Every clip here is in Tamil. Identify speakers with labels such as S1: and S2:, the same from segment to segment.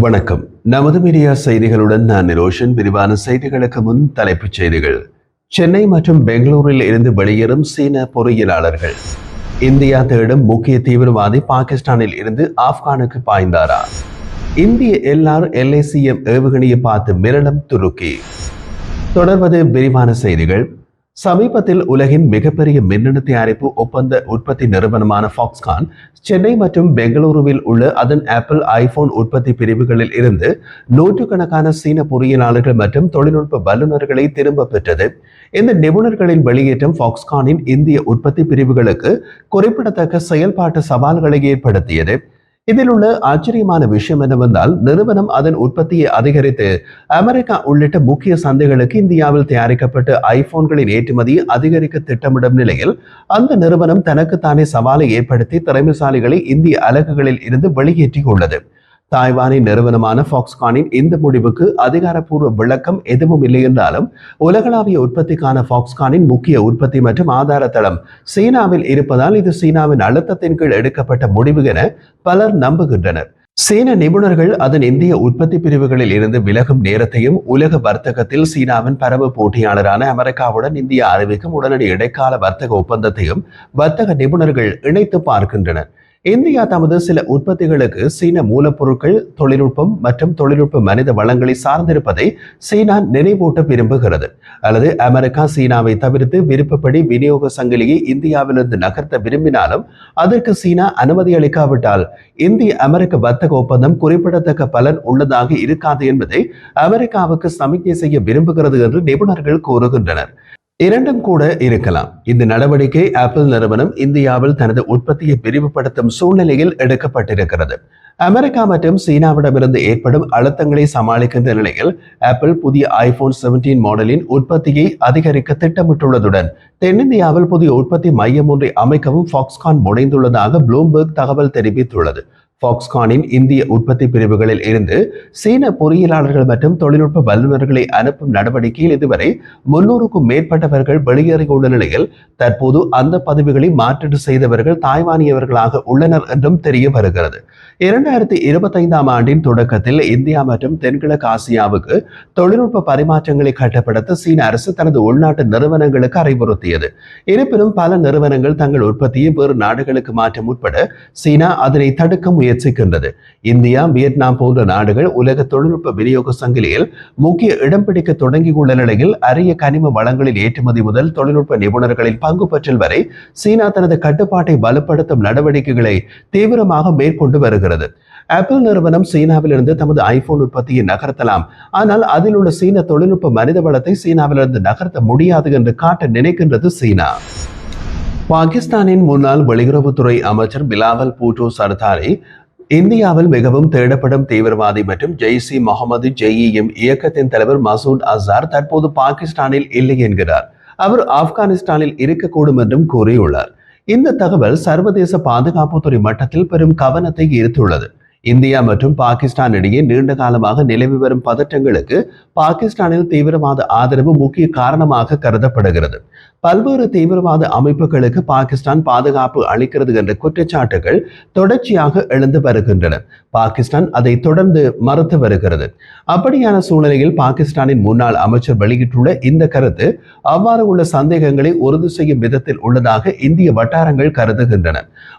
S1: வணக்கம். நமது மீடியா செய்திகளுடன் நான் நிரோஷன். விரிவான செய்திகளுக்கு முன் தலைப்புச் செய்திகள். சென்னை மற்றும் பெங்களூரில் இருந்து வெளியேறும் சீன பொறியியலாளர்கள். இந்தியா தேடும் முக்கிய தீவிரவாதி பாகிஸ்தானில் இருந்து ஆப்கானுக்கு பாய்ந்தாரா? இந்திய எல்ஆர் எல்ஏசிஎம் ஏவுகணையை பார்த்து மிரளும் துருக்கி. தொடர்வது விரிவான செய்திகள். சமீபத்தில் உலகின் மிகப்பெரிய மின்னணு தயாரிப்பு ஒப்பந்த உற்பத்தி நிறுவனமான ஃபாக்ஸ்கான் சென்னை மற்றும் பெங்களூருவில் உள்ள அதன் ஆப்பிள் ஐபோன் உற்பத்தி பிரிவுகளில் இருந்து நூற்றுக்கணக்கான சீன பொறியியலாளர்கள் மற்றும் தொழில்நுட்ப வல்லுநர்களை திரும்ப பெற்றது. இந்த நிபுணர்களின் வெளியேற்றம் ஃபாக்ஸ்கானின் இந்திய உற்பத்தி பிரிவுகளுக்கு குறிப்பிடத்தக்க செயல்பாட்டு சவால்களை ஏற்படுத்தியது. இதில் உள்ள ஆச்சரியமான விஷயம் என்னவென்றால் நிறுவனம் அதன் உற்பத்தியை அதிகரித்து அமெரிக்கா உள்ளிட்ட முக்கிய சந்தைகளுக்கு இந்தியாவில் தயாரிக்கப்பட்ட ஐபோன்களின் ஏற்றுமதி அதிகரிக்க திட்டமிடும் நிலையில் அந்த நிறுவனம் தனக்குத்தானே சவாலை ஏற்படுத்தி திறமைசாலிகளை இந்திய அலகுகளில் இருந்து வெளியேற்றியுள்ளது. தாய்வானின் நிறுவனமான ஃபாக்ஸ்கானின் இந்த முடிவுக்கு அதிகாரப்பூர்வ விளக்கம் எதுவும் இல்லை என்றாலும் உலகளாவிய உற்பத்திக்கான ஃபாக்ஸ்கானின் முக்கிய உற்பத்தி மற்றும் ஆதார தளம் சீனாவில் இருப்பதால் இது சீனாவின் அழுத்தத்தின் கீழ் எடுக்கப்பட்ட முடிவு என பலர் நம்புகின்றனர். சீன நிபுணர்கள் அதன் இந்திய உற்பத்தி பிரிவுகளில் இருந்து விலகும் நேரத்தையும் உலக வர்த்தகத்தில் சீனாவின் பரவு போட்டியாளரான அமெரிக்காவுடன் இந்தியா அறிவிக்கும் உடனடி இடைக்கால வர்த்தக ஒப்பந்தத்தையும் வர்த்தக நிபுணர்கள் இணைத்து பார்க்கின்றனர். இந்தியா தமது சில உற்பத்திகளுக்கு சீன மூலப்பொருட்கள் தொழில்நுட்பம் மற்றும் தொழில்நுட்ப மனித வளங்களை சார்ந்திருப்பதை சீனா நினைவூட்ட விரும்புகிறது. அல்லது அமெரிக்கா சீனாவை தவிர்த்து விருப்பப்படி விநியோக சங்கிலியை இந்தியாவிலிருந்து நகர்த்த விரும்பினாலும் அதற்கு சீனா அனுமதி அளிக்காவிட்டால் இந்திய அமெரிக்க வர்த்தக ஒப்பந்தம் குறிப்பிடத்தக்க பலன் உள்ளதாக இருக்காது என்பதை அமெரிக்காவுக்கு சமிக்ஞை செய்ய விரும்புகிறது என்று நிபுணர்கள் கூறுகின்றனர். இரண்டும் கூட இருக்கலாம். இந்த நடவடிக்கை ஆப்பிள் நிறுவனம் இந்தியாவில் தனது உற்பத்தியை விரிவுபடுத்தும் சூழ்நிலையில் எடுக்கப்பட்டிருக்கிறது. அமெரிக்கா மற்றும் சீனாவிடமிருந்து ஏற்படும் அழுத்தங்களை சமாளிக்கின்ற நிலையில் ஆப்பிள் புதிய ஐபோன் செவன்டீன் மாடலின் உற்பத்தியை அதிகரிக்க திட்டமிட்டுள்ளதுடன் தென்னிந்தியாவில் புதிய உற்பத்தி மையம் ஒன்றை அமைக்கவும் ஃபாக்ஸ்கான் முனைந்துள்ளதாக ப்ளூம்பர்க் தகவல் தெரிவித்துள்ளது. ஃபாக்ஸ்கானின் இந்திய உற்பத்தி பிரிவுகளில் இருந்து சீன பொறியியலாளர்கள் மற்றும் தொழில்நுட்ப வல்லுநர்களை அனுப்பும் நடவடிக்கையில் இதுவரை முன்னூறுக்கும் மேற்பட்டவர்கள் வெளியேறியுள்ள நிலையில் தற்போது அந்த பதவிகளை மாற்றீடு செய்தவர்கள் தாய்வானியவர்களாக உள்ளனர் என்றும் தெரிய வருகிறது. இரண்டாயிரத்தி இருபத்தைந்தாம் ஆண்டின் தொடக்கத்தில் இந்தியா மற்றும் தென்கிழக்கு ஆசியாவுக்கு தொழில்நுட்ப பரிமாற்றங்களை கட்டுப்படுத்த சீன அரசு தனது உள்நாட்டு நிறுவனங்களுக்கு அறிவுறுத்தியது. இருப்பினும் பல நிறுவனங்கள் தங்கள் உற்பத்தியை வேறு நாடுகளுக்கு மாற்றம் உட்பட சீனா அதனை தடுக்க முயற்சி முயற்சிக்கின்றது. இந்தியா வியட்நாம் போன்ற நாடுகள் உலக தொழில்நுட்ப விநியோக சங்கிலியில் முக்கிய இடம் பிடிக்க தொடங்கியுள்ள நிலையில் அரிய கனிம வளங்களின் ஏற்றுமதி முதல் தொழில்நுட்ப நிபுணர்களின் பங்கு பற்றல் வரை சீனா தனது கட்டுப்பாட்டை வலுப்படுத்தும் நடவடிக்கைகளை தீவிரமாக மேற்கொண்டு வருகிறது. ஆப்பிள் நிறுவனம் சீனாவிலிருந்து தமது ஐபோன் உற்பத்தியை நகர்த்தலாம். ஆனால் அதில் உள்ள சீன தொழில்நுட்ப மனித வளத்தை சீனாவிலிருந்து நகர்த்த முடியாது என்று காட்ட நினைக்கின்றது சீனா. பாகிஸ்தானின் முன்னாள் வெளியுறவுத்துறை அமைச்சர் பிலாவல் பூட்டோ சர்தாரி இந்தியாவில் மிகவும் தேடப்படும் தீவிரவாதி மற்றும் ஜெய்சி முகமது ஜெய்இஎம் இயக்கத்தின் தலைவர் மசூத் அசார் தற்போது பாகிஸ்தானில் இல்லை என்கிறார். அவர் ஆப்கானிஸ்தானில் இருக்கக்கூடும் என்றும் கூறியுள்ளார். இந்த தகவல் சர்வதேச பாதுகாப்புத்துறை மட்டத்தில் பெரும் கவனத்தை ஈர்த்துள்ளது. இந்தியா மற்றும் பாகிஸ்தான் இடையே நீண்ட காலமாக நிலவி வரும் பதற்றங்களுக்கு பாகிஸ்தானில் தீவிரவாத ஆதரவு முக்கிய காரணமாக கருதப்படுகிறது. பல்வேறு தீவிரவாத அமைப்புகளுக்கு பாகிஸ்தான் பாதுகாப்பு அளிக்கிறது என்ற குற்றச்சாட்டுகள் தொடர்ச்சியாக எழுந்து வருகின்றன. பாகிஸ்தான் அதை தொடர்ந்து மறுத்து வருகிறது. அப்படியான சூழ்நிலையில் பாகிஸ்தானின் முன்னாள் அமைச்சர் வெளியிட்டுள்ள இந்த கருத்து அவ்வாறு உள்ள சந்தேகங்களை உறுதி செய்யும் விதத்தில் உள்ளதாக இந்திய வட்டாரங்கள் கருதுகின்றன.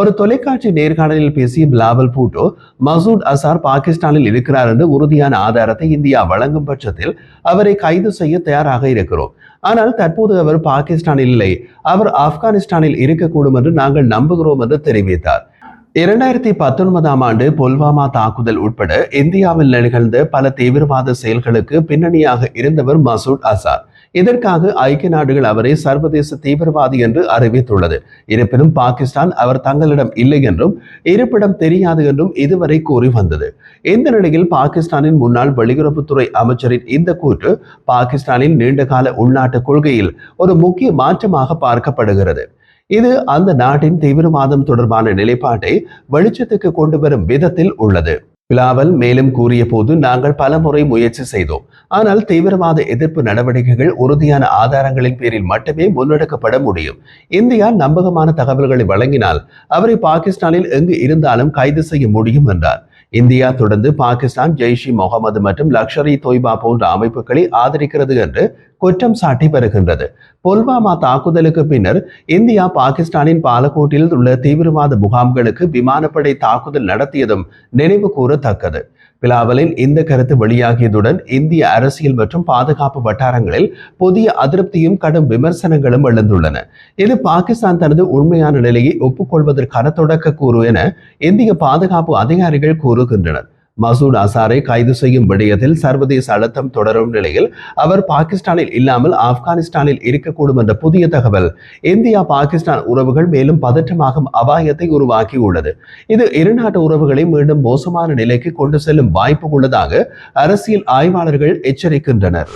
S1: ஒரு தொலைக்காட்சி நேர்காணலில் பேசிய பிலாவல் பூட்டோ மசூத் அசார் பாகிஸ்தானில் இருக்கிறார் என்று உறுதியான ஆதாரத்தை இந்தியா வழங்கும் பட்சத்தில் அவரை கைது செய்ய தயாராக இருக்கிறோம். ஆனால் தற்போது அவர் பாகிஸ்தானில் இல்லை. அவர் ஆப்கானிஸ்தானில் இருக்கக்கூடும் என்று நாங்கள் நம்புகிறோம் என்று தெரிவித்தார். இரண்டாயிரத்தி பத்தொன்பதாம் ஆண்டு புல்வாமா தாக்குதல் உட்பட இந்தியாவில் நிகழ்ந்த பல தீவிரவாத செயல்களுக்கு பின்னணியாக இருந்தவர் மசூத் அசார். இதற்காக ஐக்கிய நாடுகள் அவரை சர்வதேச தீவிரவாதி என்று அறிவித்துள்ளது? இருப்பினும் பாகிஸ்தான் அவர் தங்களிடம் இல்லை என்றும் இருப்பிடம் தெரியாது என்றும் இதுவரை கூறி வந்தது. இந்த நிலையில் பாகிஸ்தானின் முன்னாள் வெளியுறவுத்துறை அமைச்சரின் இந்த கூற்று பாகிஸ்தானின் நீண்டகால உள்நாட்டு கொள்கையில் ஒரு முக்கிய மாற்றமாக பார்க்கப்படுகிறது. இது அந்த நாட்டின் தீவிரவாதம் தொடர்பான நிலைப்பாட்டை வெளிச்சத்துக்கு கொண்டு வரும் விதத்தில் உள்ளது. பிலாவல் மேலும் கூறிய போது நாங்கள் பல முறை முயற்சி செய்தோம். ஆனால் தீவிரவாத எதிர்ப்பு நடவடிக்கைகள் உறுதியான ஆதாரங்களின் பேரில் மட்டுமே முன்னெடுக்கப்பட முடியும். இந்தியா நம்பகமான தகவல்களை வழங்கினால் அவரை பாகிஸ்தானில் எங்கு இருந்தாலும் கைது செய்ய முடியும் என்றார். இந்தியா தொடர்ந்து பாகிஸ்தான் ஜெய்ஷ் இ முகமது மற்றும் லக்ஷர் இ தொய்பா போன்ற அமைப்புகளை ஆதரிக்கிறது என்று குற்றம் சாட்டி வருகின்றது. புல்வாமா தாக்குதலுக்கு பின்னர் இந்தியா பாகிஸ்தானின் பாலகோட்டில் உள்ள தீவிரவாத முகாம்களுக்கு விமானப்படை தாக்குதல் நடத்தியதும் நினைவு கூறத்தக்கது பிலாவலின் இந்த கருத்து வெளியாகியதுடன் இந்திய அரசியல் மற்றும் பாதுகாப்பு வட்டாரங்களில் புதிய அதிருப்தியும் கடும் விமர்சனங்களும் எழுந்துள்ளன. இது பாகிஸ்தான் தனது உண்மையான நிலையை ஒப்புக்கொள்வதற்கான தொடக்க கூறு என இந்திய பாதுகாப்பு அதிகாரிகள் கூறுகின்றனர். மசூத் அசாரை கைது செய்யும் விடயத்தில் சர்வதேச அழுத்தம் தொடரும் நிலையில் அவர் பாகிஸ்தானில் இல்லாமல் ஆப்கானிஸ்தானில் இருக்கக்கூடும் என்ற புதிய தகவல். இந்தியா பாகிஸ்தான் உறவுகள் மேலும் பதற்றமாகும் அபாயத்தை உருவாக்கியுள்ளது. இது இருநாட்டு உறவுகளை மீண்டும் மோசமான நிலைக்கு கொண்டு செல்லும் வாய்ப்பு உள்ளதாக அரசியல் ஆய்வாளர்கள் எச்சரிக்கின்றனர்.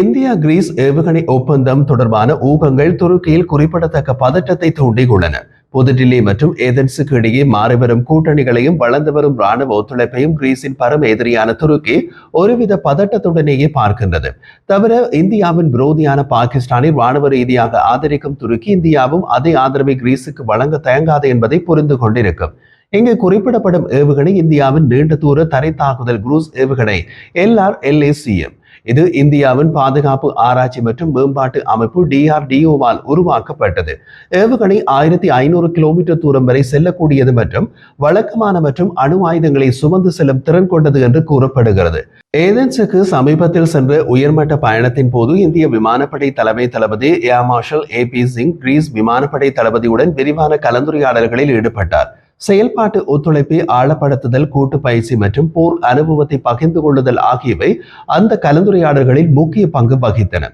S1: இந்தியா கிரீஸ் ஏவுகணை ஒப்பந்தம் தொடர்பான ஊகங்கள் துருக்கியில் குறிப்பிடத்தக்க பதற்றத்தை தூண்டியுள்ளன. புதுடில்லி மற்றும் ஏதென்ஸுக்கு இடையே மாறிவரும் கூட்டணிகளையும் வளர்ந்து வரும் ராணுவ ஒத்துழைப்பையும் கிரீஸின் பரம எதிரியான துருக்கி ஒருவித பதட்டத்துடனேயே பார்க்கின்றது. தவிர இந்தியாவின் விரோதியான பாகிஸ்தானை ராணுவ ரீதியாக ஆதரிக்கும் துருக்கி இந்தியாவும் அதே ஆதரவை கிரீஸுக்கு வழங்க தயங்காது என்பதை புரிந்து கொண்டிருக்கும். இங்கு குறிப்பிடப்படும் ஏவுகணை இந்தியாவின் நீண்ட தூர தரை தாக்குதல் குரூஸ் ஏவுகணை எல்ஆர் எல்ஏசிஎம் இது இந்தியாவின் பாதுகாப்பு ஆராய்ச்சி மற்றும் மேம்பாட்டு அமைப்பு டிஆர்டிஓவால் உருவாக்கப்பட்டது. ஏவுகணை ஆயிரத்தி ஐநூறு கிலோமீட்டர் தூரம் வரை செல்லக்கூடியது மற்றும் வழக்கமான மற்றும் அணு ஆயுதங்களை சுமந்து செல்லும் திறன் கொண்டது என்று கூறப்படுகிறது. ஏதென்ஸுக்கு சமீபத்தில் சென்ற உயர்மட்ட பயணத்தின் போது இந்திய விமானப்படை தலைமை தளபதி air marshal A P Singh Greece விமானப்படை தளபதியுடன் விரிவான கலந்துரையாடல்களில் ஈடுபட்டார். செயல்பாட்டு ஒத்துழைப்பை ஆழப்படுத்துதல் கூட்டு பயிற்சி மற்றும் போர் அனுபவத்தை பகிர்ந்து கொள்ளுதல் ஆகியவை அந்த கலந்துரையாடல்களில் முக்கிய பங்கு வகித்தன.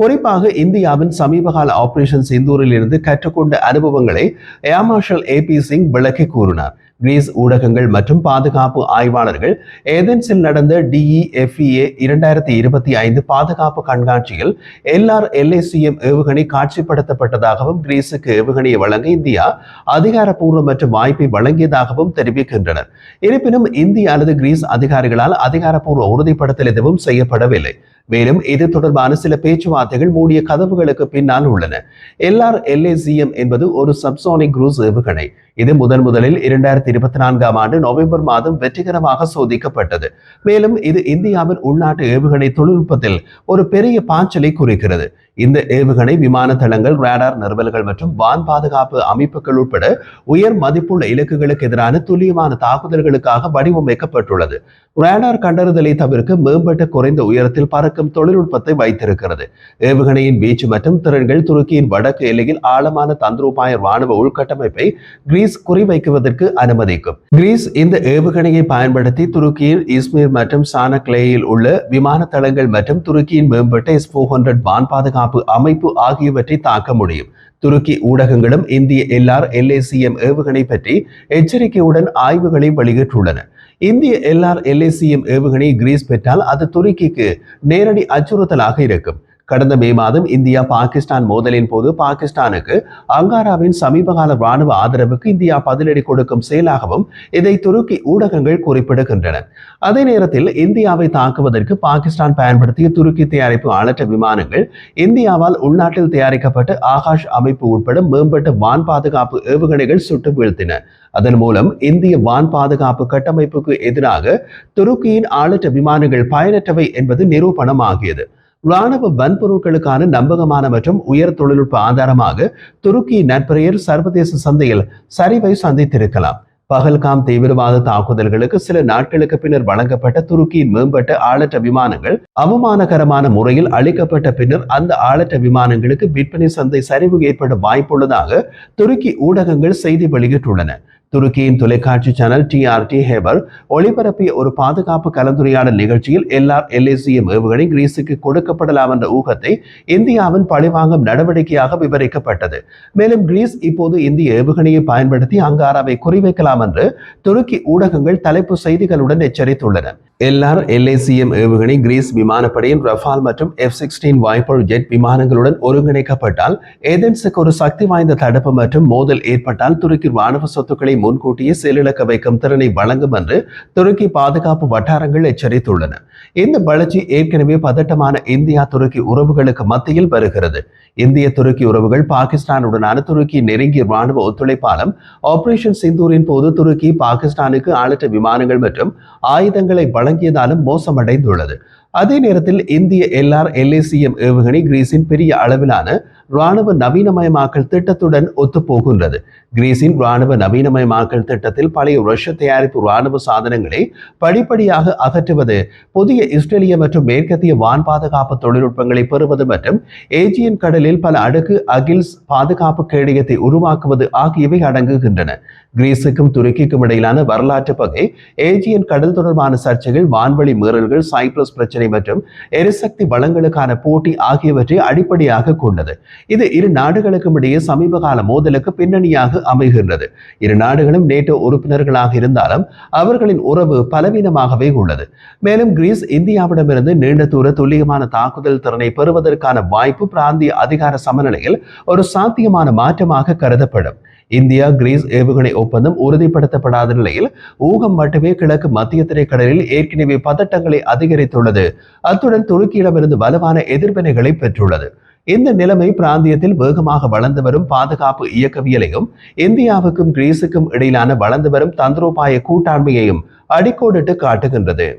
S1: குறிப்பாக இந்தியாவின் சமீபகால ஆபரேஷன் சிந்தூரில் இருந்து கற்றுக்கொண்ட அனுபவங்களை air marshal A P Singh விளக்கி கூறினார். கிரீஸ் ஊடகங்கள் மற்றும் பாதுகாப்பு ஆய்வாளர்கள் ஏதென்ஸில் நடந்த டிஇஎஃப்இஏ இரண்டாயிரத்தி இருபத்தி ஐந்து பாதுகாப்பு கண்காட்சியில் எல்ஆர் எல்ஏசிஎம் ஏவுகணை காட்சிப்படுத்தப்பட்டதாகவும் கிரீஸுக்கு ஏவுகணையை வழங்க இந்தியா அதிகாரப்பூர்வ மற்றும் வாய்ப்பை வழங்கியதாகவும் தெரிவிக்கின்றனர் இருப்பினும் இந்திய அல்லது கிரீஸ் அதிகாரிகளால் அதிகாரப்பூர்வ உறுதிப்படுத்தல் எதுவும் செய்யப்படவில்லை. மேலும் இது தொடர்பான சில பேச்சுவார்த்தைகள் மூடிய கதவுகளுக்கு பின்னால் உள்ளன. எல்ஆர் எல்ஏசிஎம் என்பது ஒரு சப்சோனிக் குரூஸ் ஏவுகணை. இது முதன் முதலில் இரண்டாயிரத்தி இருபத்தி நான்காம் ஆண்டு நவம்பர் மாதம் வெற்றிகரமாக சோதிக்கப்பட்டது. மேலும் இது இந்தியாவின் உள்நாட்டு ஏவுகணை தொழில்நுட்பத்தில் ஒரு பெரிய பாய்ச்சலை குறிக்கிறது. இந்த ஏவுகணை விமான தளங்கள் ரேடார் நிறுவல்கள் மற்றும் வான் பாதுகாப்பு அமைப்புகள் உட்பட உயர் மதிப்புள்ள இலக்குகளுக்கு எதிரான துல்லியமான தாக்குதல்களுக்காக வடிவமைக்கப்பட்டுள்ளது. ரேடார் கண்டறிதலை தவிர்க்க மேம்பட்ட குறைந்த உயரத்தில் பறக்கும் தொழில்நுட்பத்தை வைத்திருக்கிறது. ஏவுகணையின் வீச்சு மற்றும் திறன்கள் துருக்கியின் வடக்கு எல்லையில் ஆழமான தந்திரோபாய ராணுவ உள்கட்டமைப்பை கிரீஸ் குறிவைக்குவதற்கு அனுமதிக்கும். கிரீஸ் இந்த ஏவுகணையை பயன்படுத்தி துருக்கியில் இஸ்மீர் மற்றும் சானக்லேயில் உள்ள விமான தளங்கள் மற்றும் துருக்கியின் மேம்பட்ட எஸ் போர் ஹண்ட்ரட் வான் பாதுகாப்பு அமைப்பு ஆகியவற்றை தாக்க முடியும். துருக்கி ஊடகங்களும் இந்திய எல்ஆர் எல்ஏசிஎம் ஏவுகணை பற்றி எச்சரிக்கையுடன் ஆய்வுகளை வெளியிட்டுள்ளன. இந்திய எல்ஆர் எல்ஏசிஎம் ஏவுகணை கிரீஸ் பெற்றால் அது துருக்கிக்கு நேரடி அச்சுறுத்தலாக இருக்கும். கடந்த மே மாதம் இந்தியா பாகிஸ்தான் மோதலின் போது பாகிஸ்தானுக்கு அங்காராவின் சமீபகால ராணுவ ஆதரவுக்கு இந்தியா பதிலடி கொடுக்கும் செயலாகவும் இதை துருக்கி ஊடகங்கள் குறிப்பிடுகின்றன. அதே நேரத்தில் இந்தியாவை தாக்குவதற்கு பாகிஸ்தான் பயன்படுத்திய துருக்கி தயாரிப்பு ஆளற்ற விமானங்கள் இந்தியாவால் உள்நாட்டில் தயாரிக்கப்பட்ட ஆகாஷ் அமைப்பு உட்பட மேம்பட்ட வான் பாதுகாப்பு ஏவுகணைகள் சுட்டு வீழ்த்தின. அதன் மூலம் இந்திய வான் பாதுகாப்பு கட்டமைப்புக்கு எதிராக துருக்கியின் ஆளற்ற விமானங்கள் பயனற்றவை என்பது நிரூபணமாகியது. ராணுவ வன்பொருட்களுக்கான நம்பகமான மற்றும் உயர் தொழில்நுட்ப ஆதாரமாக துருக்கி நட்பெயர் சர்வதேச சந்தையில் சரிவை சந்தித்திருக்கலாம். பகல்காம் தீவிரவாத தாக்குதல்களுக்கு சில நாட்களுக்கு பின்னர் வழங்கப்பட்ட துருக்கியின் மேம்பட்ட ஆளற்ற விமானங்கள் அவமானகரமான முறையில் அளிக்கப்பட்ட பின்னர் அந்த ஆளற்ற விமானங்களுக்கு விற்பனை சந்தை சரிவு ஏற்பட வாய்ப்புள்ளதாக துருக்கி ஊடகங்கள் செய்தி வெளியிட்டுள்ளன. துருக்கியின் தொலைக்காட்சி சேனல் டிஆர்டி ஹேபர் ஒளிபரப்பிய ஒரு பாதுகாப்பு கலந்துரையாடல் நிகழ்ச்சியில் எல்லார் எல்ஏசிஎம் ஏவுகணை கிரீஸுக்கு கொடுக்கப்படலாம் என்ற ஊகத்தை இந்தியாவின் பழிவாங்கும் நடவடிக்கையாக விவரிக்கப்பட்டது. மேலும் கிரீஸ் இப்போது இந்திய ஏவுகணையை பயன்படுத்தி அங்காராவை குறிவைக்கலாம் என்று துருக்கி ஊடகங்கள் தலைப்பு செய்திகளுடன் எச்சரித்துள்ளன. எல்ஆர் எல்ஏசிஎம் ஏவுகணை கிரீஸ் விமானப்படையின் ரஃபால் மற்றும் எஃப் சிக்ஸ்டீன் வைப்பர் ஜெட் விமானங்களுடன் ஒருங்கிணைக்கப்பட்டால் ஏதென்ஸுக்கு ஒரு சக்தி வாய்ந்த தடுப்பு மற்றும் மோதல் ஏற்பட்டால் துருக்கி ராணுவ சொத்துக்களை முன்கூட்டியே செயலிழக்க வைக்கும் திறனை வழங்கும் என்று துருக்கி பாதுகாப்பு வட்டாரங்கள் எச்சரித்துள்ளன. இந்த வளர்ச்சி ஏற்கனவே பதட்டமான இந்தியா துருக்கி உறவுகளுக்கு மத்தியில் வருகிறது. இந்திய துருக்கி உறவுகள் பாகிஸ்தானுடனான துருக்கி நெருங்கிய ராணுவ ஒத்துழைப்பாலும் ஆபரேஷன் சிந்தூரின் போது துருக்கி பாகிஸ்தானுக்கு ஆளற்ற விமானங்கள் மற்றும் ஆயுதங்களை வழங்க வழங்கியதாலும் மோசமடைந்துள்ளது. அதே நேரத்தில் இந்திய எல்ஆர் எல்ஏசிஎம் ஏவுகணை கிரீஸின் பெரிய அளவிலான ராணுவ நவீனமயமாக்கல் திட்டத்துடன் ஒத்துப்போகின்றது. கிரீஸின் ராணுவ நவீனமயமாக்கல் திட்டத்தில் பழைய ரஷ்ய தயாரிப்பு ராணுவ சாதனங்களை படிப்படியாக அகற்றுவது புதிய இஸ்ரேலிய மற்றும் மேற்கத்திய வான் பாதுகாப்பு தொழில்நுட்பங்களை பெறுவது மற்றும் ஏஜியன் கடலில் பல அடுக்கு அகில்ஸ் பாதுகாப்பு கேடயத்தை உருவாக்குவது ஆகியவை அடங்குகின்றன. கிரீஸுக்கும் துருக்கிக்கும் இடையிலான வரலாற்று பகை ஏஜியன் கடல் தொடர்பான சர்ச்சைகள் வான்வழி மீறல்கள் சைப்ரஸ் பிரச்சனை மற்றும் எரிசக்தி வளங்களுக்கான போட்டி ஆகியவற்றை அடிப்படையாக கொண்டது. இது இரு நாடுகளுக்கும் இடையே சமீப கால மோதலுக்கு பின்னணியாக அமைகின்றது. இரு நாடுகளும் நேட்டோ உறுப்பினர்களாக இருந்தாலும் அவர்களின் உறவு பலவீனமாகவே உள்ளது. மேலும் கிரீஸ் இந்தியாவிடமிருந்து நீண்ட தூர துல்லியமான தாக்குதல் திறனை பெறுவதற்கான வாய்ப்பு பிராந்திய அதிகார சமநிலையில் ஒரு சாத்தியமான மாற்றமாக கருதப்படும். இந்தியா கிரீஸ் ஏவுகணை ஒப்பந்தம் உறுதிப்படுத்தப்படாத நிலையில் ஊகம் மட்டுமே கிழக்கு மத்திய திரைக்கடலில் ஏற்கனவே பதட்டங்களை அதிகரித்துள்ளது. அத்துடன் துருக்கியிடமிருந்து வலுவான எதிர்வினைகளை பெற்றுள்ளது. இந்த நிலைமை பிராந்தியத்தில் வேகமாக வளர்ந்து வரும் பாதுகாப்பு இயக்கவியலையும் இந்தியாவுக்கும் கிரீஸுக்கும் இடையிலான வளர்ந்து வரும் தந்திரோபாய கூட்டாண்மையையும் அடிக்கோடிட்டு காட்டுகின்றது.